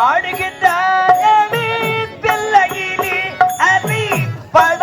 ஆடுகின்றானே பிள்ளையிலே அரி பட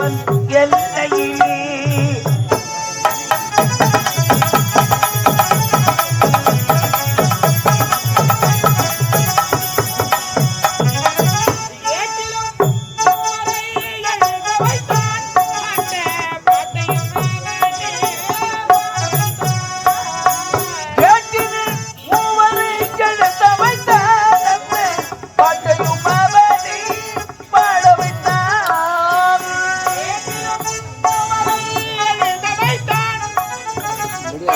Thank you.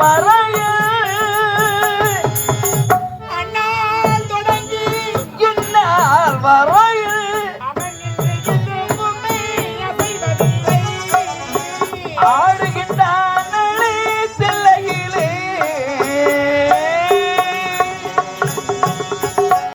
மறையில் அண்ணா தொடங்கி. என்னால் வர